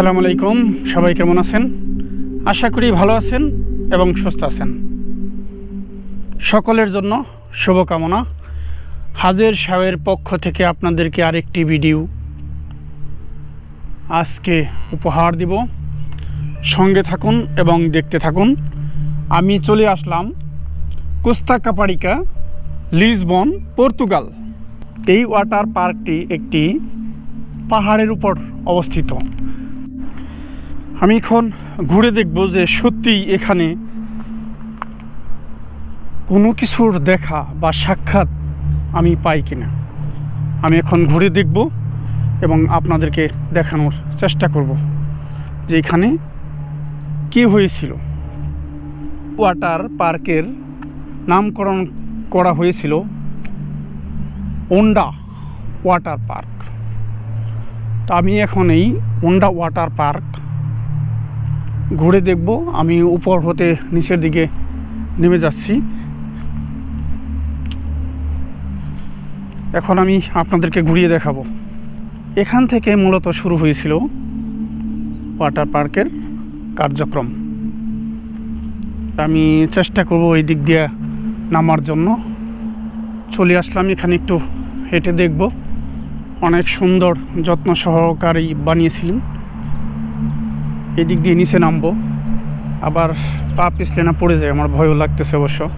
আসসালামু আলাইকুম। সবাই কেমন আছেন? আশা করি ভালো আছেন এবং সুস্থ আছেন। সকলের জন্য শুভকামনা। হাজের শাহের পক্ষ থেকে আপনাদেরকে আরেকটি ভিডিও আজকে উপহার দিব। সঙ্গে থাকুন এবং দেখতে থাকুন। আমি চলে আসলাম কোস্তা কাপারিকা লিসবন, পর্তুগাল। এই ওয়াটার পার্কটি একটি পাহাড়ের উপর অবস্থিত। আমি এখন ঘুরে দেখব যে সত্যি এখানে কোনো কিছুর দেখা বা সাক্ষাৎ আমি পাই কিনা। আমি এখন ঘুরে দেখব এবং আপনাদেরকে দেখানোর চেষ্টা করব যে এখানে কী হয়েছিল। ওয়াটার পার্কের নামকরণ করা হয়েছিল ওন্ডা ওয়াটার পার্ক। তা আমি এখন এই ওন্ডা ওয়াটার পার্ক ঘুরে দেখব। আমি উপর হতে নিচের দিকে নেমে যাচ্ছি। এখন আমি আপনাদেরকে ঘুরিয়ে দেখাবো। এখান থেকে মূলত শুরু হয়েছিল ওয়াটার পার্কের কার্যক্রম। আমি চেষ্টা করব এই দিক দিয়ে নামার জন্য। চলে আসলাম, এখানে একটু হেঁটে দেখব। অনেক সুন্দর, যত্ন সহকারী বানিয়েছিলেন। এদিক দিয়ে নিচে নামবো। আবার পা পিছলে না পড়ে যায়, আমার ভয়ও লাগতেছে অবশ্য।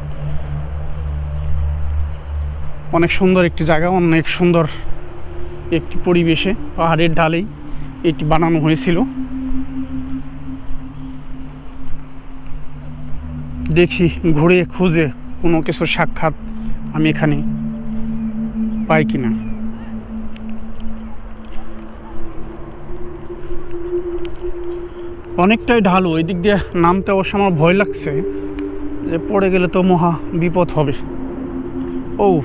অনেক সুন্দর একটি জায়গা, অনেক সুন্দর একটি পরিবেশে, পাহাড়ের ঢালেই এটি বানানো হয়েছিল। দেখি, ঘুরে, খুঁজে কোনো কিছুর সাক্ষাৎ আমি এখানে পাই কিনা। অনেকটাই ঢালু ওই দিক দিয়ে নামতে অবশ্য আমার ভয় লাগছে যে পড়ে গেলে তো মহা বিপদ হবে। ও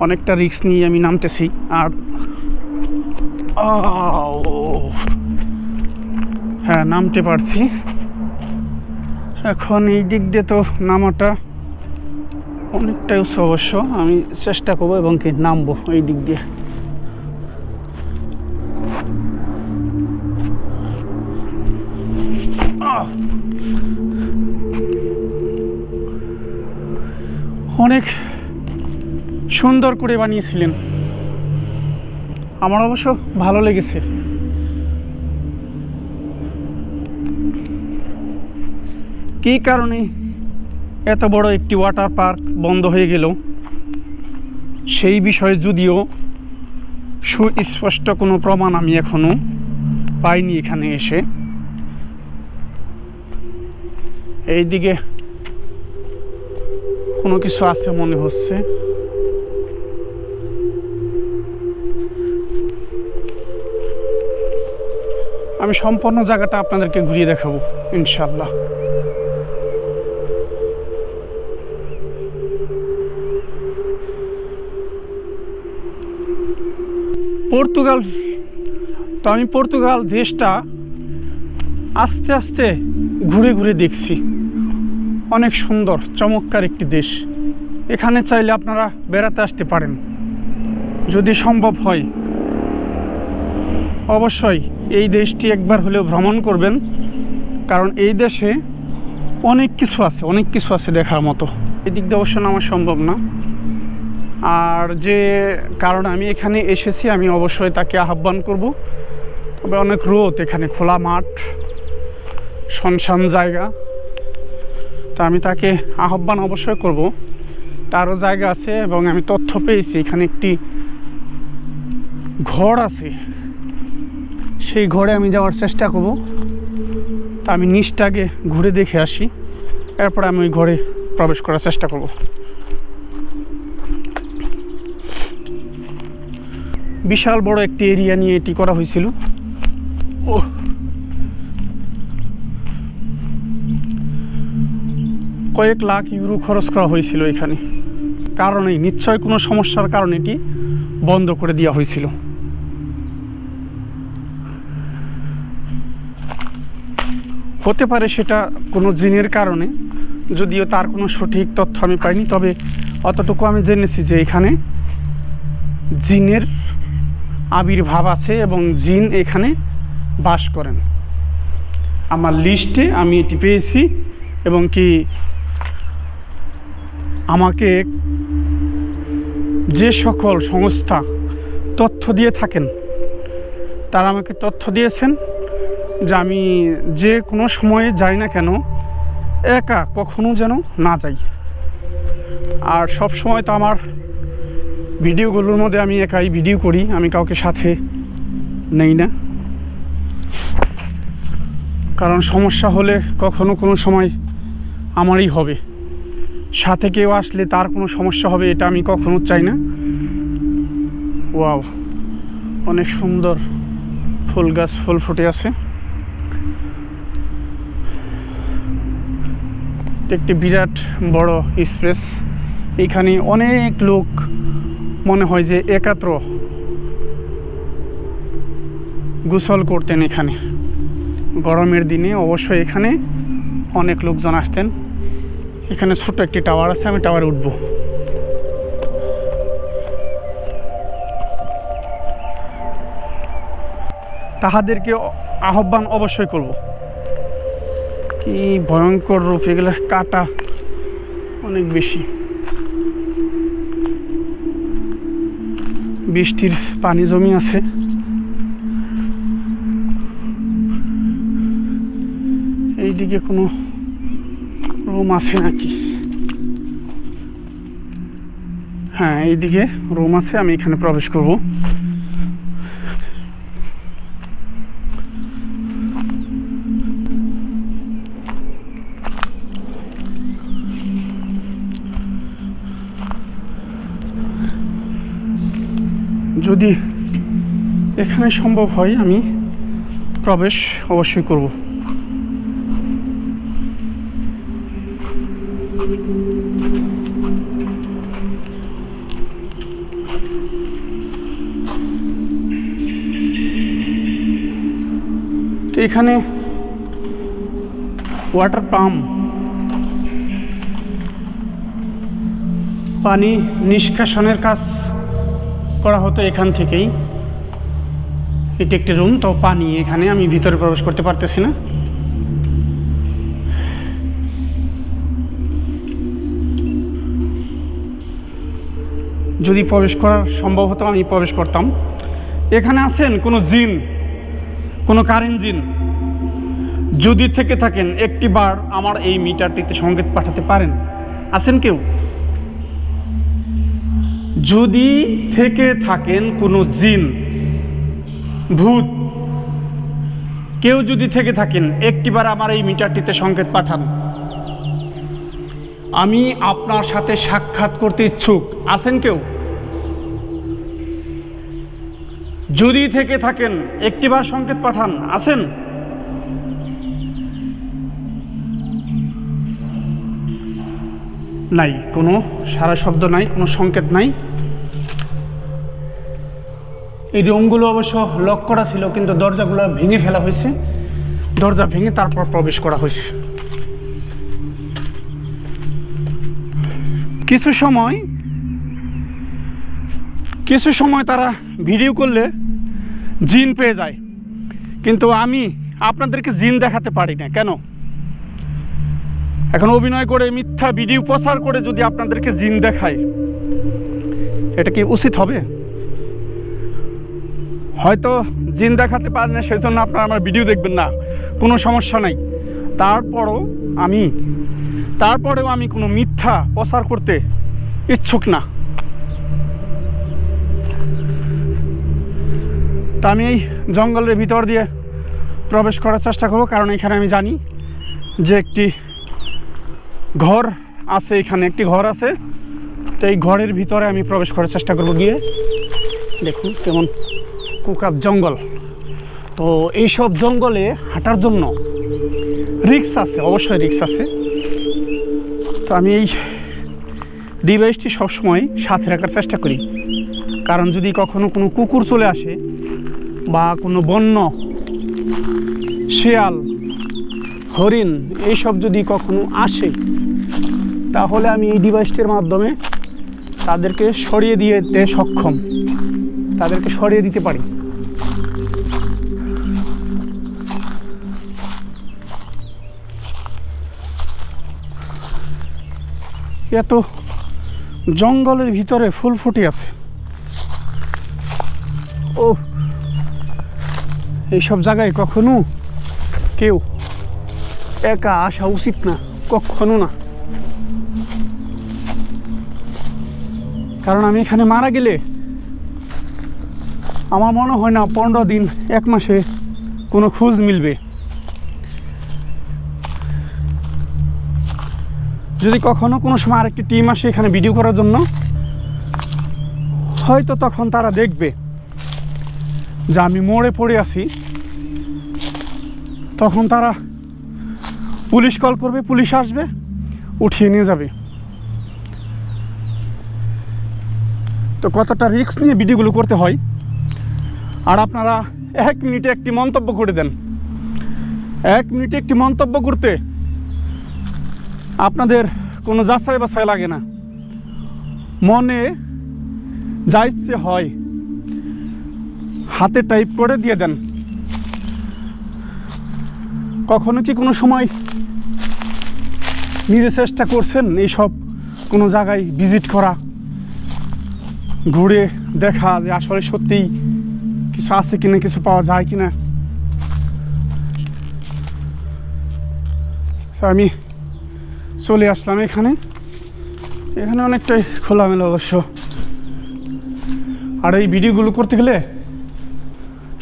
অনেকটা রিস্ক নিয়ে আমি নামতেছি আর! হ্যাঁ নামতে পারছি। এখন এই দিক দিয়ে তো নামাটা অনেকটাই উৎস অবশ্য। আমি চেষ্টা করব এবং কি নামবো এই দিক দিয়ে। সুন্দর করে বানিয়েছিলেন। আমার অবশ্য ভালো লেগেছে। কী কারণে এত বড় একটি ওয়াটার পার্ক বন্ধ হয়ে গেল? সেই বিষয়ে যদিও সুস্পষ্ট কোনো প্রমাণ আমি এখনও পাইনি এখানে এসে। এইদিকে কোনো কিছু আছে মনে হচ্ছে। আমি সম্পূর্ণ জায়গাটা আপনাদেরকে ঘুরিয়ে দেখাবো ইনশাল্লাহ পর্তুগাল, তো আমি পর্তুগাল দেশটা আস্তে আস্তে ঘুরে ঘুরে দেখছি। অনেক সুন্দর, চমৎকার একটি দেশ। এখানে চাইলে আপনারা বেড়াতে আসতে পারেন। যদি সম্ভব হয়, অবশ্যই এই দেশটি একবার হলেও ভ্রমণ করবেন, কারণ এই দেশে অনেক কিছু আছে, অনেক কিছু আছে দেখার মতো। এদিক দিয়ে অবশ্য নামা সম্ভব না। আর যে কারণ আমি এখানে এসেছি, আমি অবশ্যই তাকে আহ্বান করব। তবে অনেক রোদ এখানে, খোলা মাঠ শনশান জায়গা। তা আমি তাকে আহ্বান অবশ্যই করব। তারও জায়গা আছে এবং আমি তথ্য পেয়েছি, এখানে একটি ঘর আছে। সেই ঘরে আমি যাওয়ার চেষ্টা করব। তা আমি নিচটাকে ঘুরে দেখে আসি। এরপরে আমি ওই ঘরে প্রবেশ করার চেষ্টা করব। বিশাল বড় একটি এরিয়া নিয়ে এটি করা হয়েছিল। ও কয়েক লাখ ইউরো খরচ করা হয়েছিল এখানে। কারণে নিশ্চয় কোনো সমস্যার কারণে এটি বন্ধ করে দেওয়া হয়েছিল। হতে পারে সেটা কোনো জিনের কারণে, যদিও তার কোনো সঠিক তথ্য আমি পাইনি, তবে অতটুকু আমি জেনেছি যে এখানে জিনের আবির্ভাব আছে এবং জিন এখানে বাস করেন। আমার লিস্টে আমি এটি পেয়েছি এবং কি আমাকে যে সকল সংস্থা তথ্য দিয়ে থাকেন, তারা আমাকে তথ্য দিয়েছেন। যে আমি যে কোনো সময়ে যাই না কেন, একা কখনো যেন না যাই। আর সব সময় তো আমার ভিডিওগুলোর মধ্যে আমি একাই ভিডিও করি, আমি কাউকে সাথে নেই না। কারণ সমস্যা হলে কখনো কোনো সময় আমারই হবে। সাথে কেউ আসলে তার কোনো সমস্যা হবে এটা আমি কখনো চাই না। ওয়াও, অনেক সুন্দর ফুল গাছ, ফুল ফুটে আছে। একটি বিরাট বড় এক্সপ্রেস এখানে অনেক লোক মনে হয় যে একাত্র গোসল করতেন এখানে। গরমের দিনে অবশ্যই এখানে অনেক লোকজন আসতেন। এখানে ছোট একটি টাওয়ার আছে, আমি টাওয়ারে উঠবো। তাহাদেরকে আহ্বান অবশ্যই করব। কি ভয়ঙ্কর রূপ, এগুলো কাটা অনেক বেশি। বৃষ্টির পানি জমি আছে। এইদিকে কোনো রুম আছে নাকি? হ্যাঁ এইদিকে রুম আছে, আমি এখানে প্রবেশ করব। যদি এখানে সম্ভব হয়, আমি প্রবেশ অবশ্যই করব। তো এখানে ওয়াটার পাম্প পানি নিষ্কাশনের কাজ করা হতো এখান থেকেই। এটি একটি রুম, তো পানি এখানে আমি ভিতরে প্রবেশ করতে পারতেছি না। যদি প্রবেশ করার সম্ভব হতো, আমি প্রবেশ করতাম। এখানে আছেন কোনো জিন, কোনো কারেন্ট জিন। যদি থেকে থাকেন, একটি বার আমার এই মিটারটিতে সংকেত পাঠাতে পারেন। আছেন কেউ? যদি থেকে থাকেন কোনো জিন, ভূত, কেউ যদি থেকে থাকেন, একটিবার আমার এই মিটারটিতে সংকেত পাঠান। আমি আপনার সাথে সাক্ষাৎ করতে ইচ্ছুক। আছেন কেউ? যদি থেকে থাকেন, একটিবার সংকেত পাঠান। আছেন? নাই, কোনো সারা শব্দ নাই, কোনো সংকেত নাই। এই রুমগুলো অবশ্য লক করা ছিল, কিন্তু দরজাগুলো ভেঙে ফেলা হয়েছে। দরজা ভেঙে তারপর প্রবেশ করা হয়েছে। কিছু সময় কিছু সময় তারা ভিডিও করলে জিন পেয়ে যায়। কিন্তু আমি আপনাদেরকে জিন দেখাতে পারি না, কেন? এখন অভিনয় করে মিথ্যা ভিডিও প্রচার করে যদি আপনাদেরকে জিন দেখায়, এটা কি উচিত হবে? হয়তো জিন দেখাতে পারেন না সেই জন্য আপনারা আমার ভিডিও দেখবেন না, কোনো সমস্যা নাই। তারপরও আমি, তারপরেও আমি কোনো মিথ্যা প্রচার করতে ইচ্ছুক না। তা আমি এই জঙ্গলের ভিতর দিয়ে প্রবেশ করার চেষ্টা করব, কারণ এখানে আমি জানি যে একটি ঘর আছে এখানে, একটি ঘর আছে। তো এই ঘরের ভিতরে আমি প্রবেশ করার চেষ্টা করব গিয়ে। দেখুন কেমন কুকাপ জঙ্গল। তো এইসব জঙ্গলে হাঁটার জন্য রিক্স আছে, অবশ্যই রিক্স আছে। তো আমি এই ডিভাইসটি সবসময় সাথে রাখার চেষ্টা করি। কারণ যদি কখনো কোনো কুকুর চলে আসে বা কোনো বন্য, শেয়াল হরিণ এইসব যদি কখনো আসে, তাহলে আমি এই ডিভাইসটির মাধ্যমে তাদেরকে সরিয়ে দিয়ে দিতে সক্ষম। তাদেরকে সরিয়ে দিতে পারি। এত জঙ্গলের ভিতরে ফুল ফুটে আছে। ও এইসব জায়গায় কখনো কেউ একা আসা উচিত না কখনো না। কারণ আমি এখানে মারা গেলে আমার মনে হয় না পনেরো দিন, এক মাসে কোনো খোঁজ মিলবে। যদি কখনো কোনো সময় আরেকটি টিম আসে এখানে ভিডিও করার জন্য, হয়তো তখন তারা দেখবে যে আমি মোড়ে পড়ে আছি। তখন তারা পুলিশ কল করবে, পুলিশ আসবে, উঠিয়ে নিয়ে যাবে। তো কতটা রিস্ক নিয়ে ভিডিওগুলো করতে হয়? আর আপনারা এক মিনিটে একটি মন্তব্য করে দেন। এক মিনিটে একটি মন্তব্য করতে আপনাদের কোনো যাচাই বাছাই লাগে না। মনে যা ইচ্ছে হয়, হাতে টাইপ করে দিয়ে দেন। কখনো কি কোনো সময় নিজে চেষ্টা করছেন এইসব কোনো জায়গায় ভিজিট করা, ঘুরে দেখা যে আসলে সত্যিই কিছু আছে কিনা, কিছু পাওয়া যায় কিনা। আমি চলে আসলাম এখানে। এখানে অনেকটাই খোলামেলা অবশ্য। আর এই ভিডিওগুলো করতে গেলে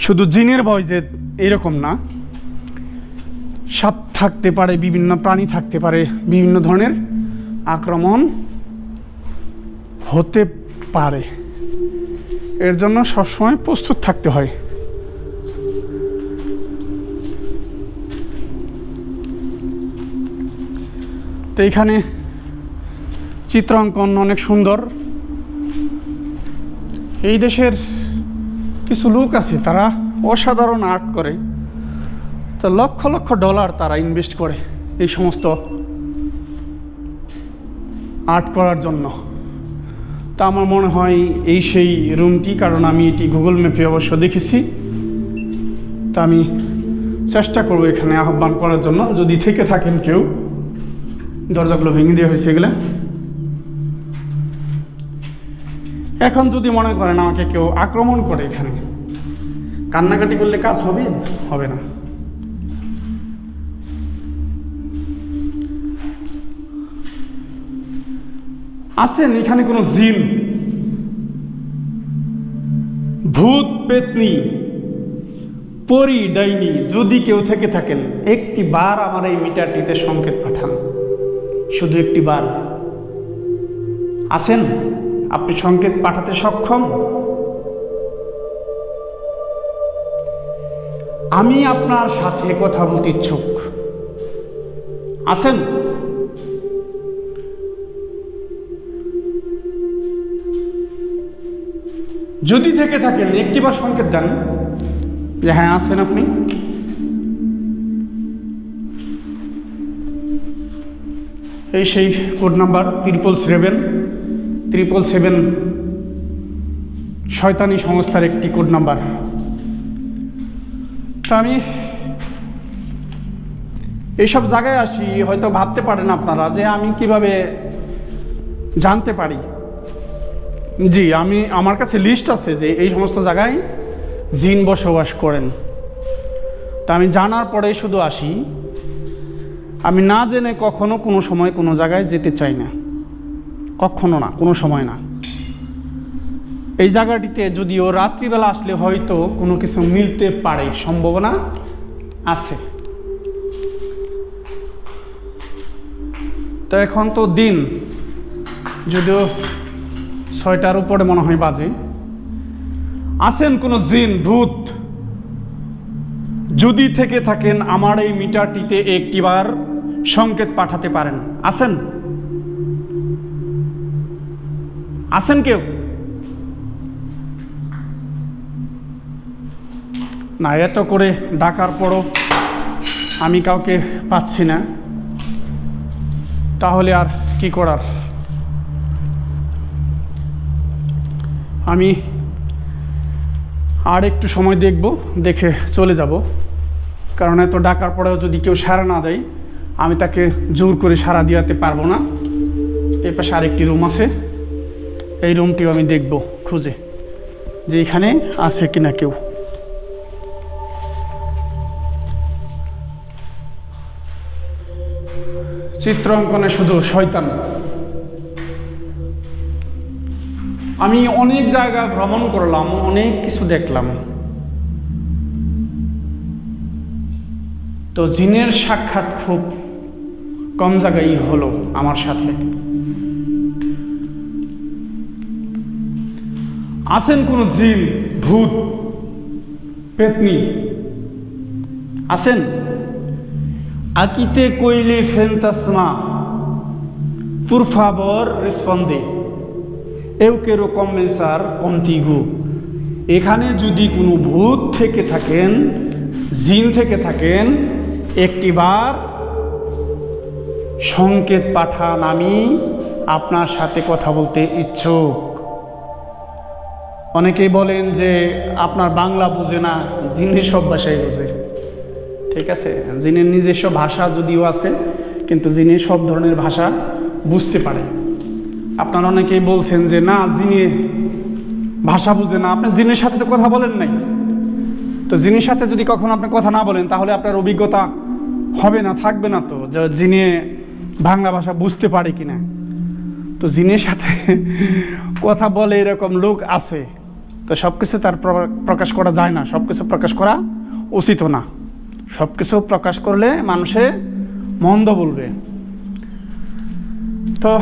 শুধু জিনের ভয় যে এরকম না। সাপ থাকতে পারে, বিভিন্ন প্রাণী থাকতে পারে, বিভিন্ন ধরনের আক্রমণ হতে পারে। এর জন্য সবসময় প্রস্তুত থাকতে হয়। তো এখানে চিত্রাঙ্কন অনেক সুন্দর। এই দেশের কিছু লোক আছে, তারা অসাধারণ আর্ট করে। তো লক্ষ লক্ষ ডলার তারা ইনভেস্ট করে এই সমস্ত আর্ট করার জন্য। তা আমার মনে হয় এই সেই রুমটি, কারণ আমি এটি গুগল ম্যাপে অবশ্য দেখেছি। তা আমি চেষ্টা করব এখানে আহ্বান করার জন্য। যদি থেকে থাকেন কেউ, দরজাগুলো ভেঙে দেওয়া হয়েছে এগুলো। এখন যদি মনে করেন আমাকে কেউ আক্রমণ করে এখানে, কান্নাকাটি করলে কাজ হবে? হবে না। আছেন এখানে কোনো জিন? ভূত, পেতনি, পরি, ডাইনি, যদি কেউ থেকে থাকেন, একটি বার আমার এই মিটারটিতে সংকেত পাঠান। শুধু একটি বার। আছেন? আপনি সংকেত পাঠাতে সক্ষম? আমি আপনার সাথে কথা বলতে ইচ্ছুক। আছেন? যদি থেকে থাকেন একটিবার সংকেত দেন। যে হ্যাঁ আছেন আপনি? এই সেই code number triple seven triple seven শয়তানি সংস্থার একটি কোড নাম্বার। তা আমি এইসব জায়গায় আসি, হয়তো ভাবতে পারেন আপনারা যে আমি কীভাবে জানতে পারি। জি, আমি, আমার কাছে লিস্ট আছে যে এই সমস্ত জায়গায় জিন বসবাস করেন। তা আমি জানার পরেই শুধু আসি, আমি না জেনে কখনো কোনো সময় কোনো জায়গায় যেতে চাই না। কখনো না, কোনো সময় না। এই জায়গাটিতে যদিও রাত্রিবেলা আসলে হয়তো কোনো কিছু মিলতে পারে, সম্ভাবনা আছে। তো এখন তো দিন, যদিও ছয়টার উপরে মনে হয় বাজে। আছেন কোনো জিন, ভূত? যদি থেকে থাকেন, আমার এই মিটারটিতে একটিবার সংকেত পাঠাতে পারেন। আছেন? আছেন কেউ? না, এত করে ডাকার পরও আমি কাউকে পাচ্ছি না। তাহলে আর কি করার? আমি আর একটু সময় দেখব, দেখে চলে যাব। কারণ এত ডাকার পরেও যদি কেউ সাড়া না দেয়, আমি তাকে জোর করে সাড়া দিয়াতে পারব না। এই পাশে আরেকটি রুম আছে। এই রুমটিও আমি দেখব খুঁজে, যে এখানে আছে কিনা কেউ। চিত্র অঙ্কনে শুধু শয়তান। আমি অনেক জায়গা ভ্রমণ করলাম অনেক কিছু দেখলাম। তো জিনের সাক্ষাৎ খুব কম জায়গায় হলো আমার সাথে। আছেন কোনো জিন ভূত পেতনি? আছেন? Aqui coile fantasma. Por favor, Eu quero começar contigo. এখানে যদি কোনো ভূত থেকে থাকেন, জিন থেকে থাকেন একটিবার সংকেত পাঠান আমি আপনার সাথে কথা বলতে ইচ্ছুক। অনেকেই বলেন যে আপনার বাংলা বুঝে না, জিনের সব ভাষাই বোঝে। ঠিক আছে? জিনের নিজস্ব ভাষা যদিও আছে, কিন্তু যিনি সব ধরনের ভাষা বুঝতে পারে। আপনারা অনেকেই বলছেন যে, না, যিনি ভাষা বুঝে না। আপনি জিনের সাথে তো কথা বলেন নাই। তো জিনের সাথে যদি কখনো আপনি কথা না বলেন, তাহলে আপনার অভিজ্ঞতা হবে না, থাকবে না তো, যে যিনি বাংলা ভাষা বুঝতে পারে কিনা। তো জিনের সাথে কথা বলে এরকম লোক আছে, তো সব কিছু তার প্র- প্রকাশ করা যায় না সব কিছু প্রকাশ করা উচিত না। সব কিছু প্রকাশ করলে মানুষে মন্দ বলবে। তো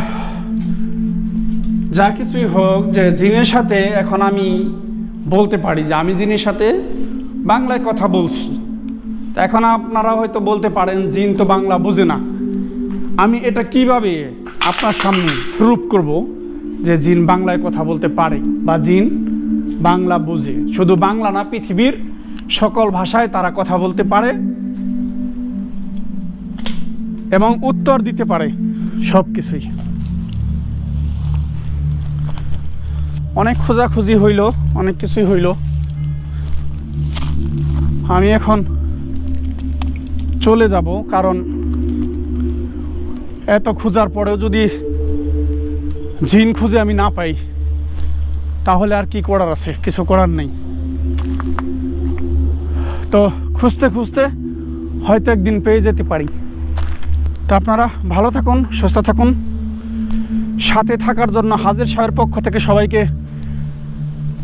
যা কিছুই হোক যে জিনের সাথে এখন আমি বলতে পারি যে আমি জিনের সাথে বাংলায় কথা বলছি। এখন আপনারা হয়তো বলতে পারেন, জিন তো বাংলা বুঝে না। আমি এটা কীভাবে আপনার সামনে প্রুফ করব যে জিন বাংলায় কথা বলতে পারে বা জিন বাংলা বুঝে? শুধু বাংলা না, পৃথিবীর সকল ভাষায় তারা কথা বলতে পারে এবং উত্তর দিতে পারে সব কিছুই অনেক খোঁজাখুঁজি হইল, অনেক কিছুই হইল। আমি এখন চলে যাব, কারণ এত খোঁজার পরেও যদি জিন খুঁজে আমি না পাই, তাহলে আর কি করার আছে? কিছু করার নেই। তো খুঁজতে খুঁজতে হয়তো একদিন পেয়ে যেতে পারি। তো আপনারা ভালো থাকুন, সুস্থ থাকুন। সাথে থাকার জন্য হাজির সাহের পক্ষ থেকে সবাইকে